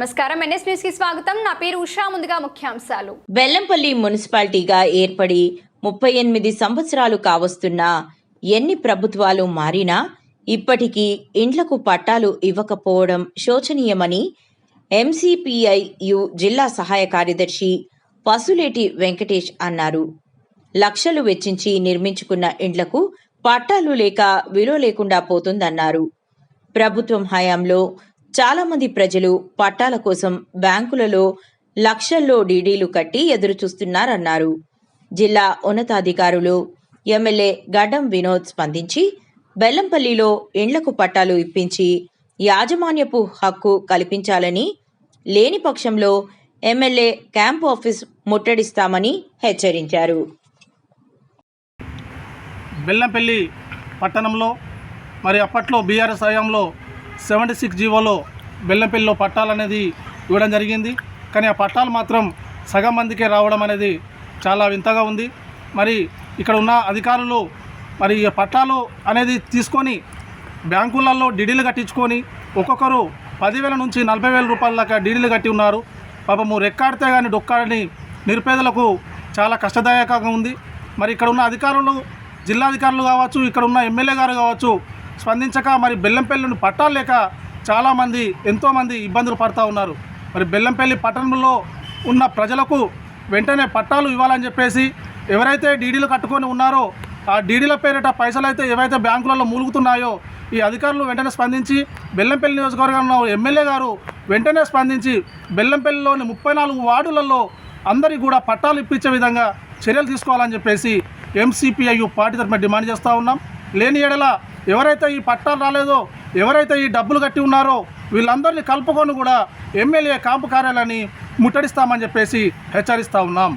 నమస్కారం. ఎన్ఎస్ న్యూస్కి స్వాగతం. నా పేరు ఉషా. ముందుగా ముఖ్యాంశాలు. బెల్లంపల్లి మున్సిపాలిటీగా ఏర్పడి ముప్పై ఎనిమిది సంవత్సరాలు కావస్తున్నా ఎన్ని ప్రభుత్వాలు మారినా ఇప్పటికీ ఇండ్లకు పట్టాలు ఇవ్వకపోవడం శోచనీయమని ఎంసీపీఐయు జిల్లా సహాయ కార్యదర్శి పసులేటి వెంకటేష్ అన్నారు. లక్షలు వెచ్చించి నిర్మించుకున్న ఇండ్లకు పట్టాలు లేక విలువ లేకుండా పోతుందన్నారు. ప్రభుత్వం హయాంలో చాలా మంది ప్రజలు పట్టాల కోసం బ్యాంకులలో లక్షల్లో డీడీలు కట్టి ఎదురుచూస్తున్నారన్నారు. జిల్లా ఉన్నతాధికారులు ఎమ్మెల్యే గడ్డం వినోద్ స్పందించి బెల్లంపల్లిలో ఇండ్లకు పట్టాలు ఇప్పించి యాజమాన్యపు హక్కు కల్పించాలని లేని పక్షంలో ఎమ్మెల్యే క్యాంప్ ఆఫీస్ ముట్టడిస్తామని హెచ్చరించారు. బెల్లంపల్లి పట్టణంలో మరి అప్పట్లో బీఆర్ఎస్ హయాంలో సెవెంటీ సిక్స్ జీవోలో బెల్లంపల్లిలో పట్టాలనేది ఇవ్వడం జరిగింది. కానీ ఆ పట్టాలు మాత్రం సగం మందికే రావడం అనేది చాలా వింతగా ఉంది. మరి ఇక్కడ ఉన్న అధికారులు మరి ఈ పట్టాలు అనేది తీసుకొని బ్యాంకులలో డీడీలు కట్టించుకొని ఒక్కొక్కరు పదివేల నుంచి నలభై వేల రూపాయల దాకా డీడీలు కట్టి ఉన్నారు. పాపము రెక్కాడితే కానీ డొక్కాడని నిరుపేదలకు చాలా కష్టదాయకంగా ఉంది. మరి ఇక్కడ ఉన్న అధికారులు జిల్లాధికారులు కావచ్చు ఇక్కడ ఉన్న ఎమ్మెల్యే గారు కావచ్చు స్పందించక మరి బెల్లంపల్లిని పట్టాలు లేక చాలామంది ఎంతోమంది ఇబ్బందులు పడుతూ ఉన్నారు. మరి బెల్లంపల్లి పట్టణంలో ఉన్న ప్రజలకు వెంటనే పట్టాలు ఇవ్వాలని చెప్పేసి ఎవరైతే డీడీలు కట్టుకొని ఉన్నారో ఆ డీడీల పేరిట పైసలు అయితే ఏవైతే బ్యాంకులలో మూలుగుతున్నాయో ఈ అధికారులు వెంటనే స్పందించి బెల్లంపల్లి నియోజకవర్గంలో ఎమ్మెల్యే గారు వెంటనే స్పందించి బెల్లంపల్లిలోని ముప్పై నాలుగు వార్డులలో అందరికీ కూడా పట్టాలు ఇప్పించే విధంగా చర్యలు తీసుకోవాలని చెప్పేసి ఎంసీపీఐయు పార్టీ తరఫున డిమాండ్ చేస్తూ ఉన్నాం. లేని ఎడల ఎవరైతే ఈ పట్టాలు రాలేదో ఎవరైతే ఈ డబ్బులు కట్టి ఉన్నారో వీళ్ళందరినీ కలుపుకొని కూడా ఎమ్మెల్యే కాంపు కార్యాలయాన్ని ముట్టడిస్తామని చెప్పేసి హెచ్చరిస్తూ ఉన్నాం.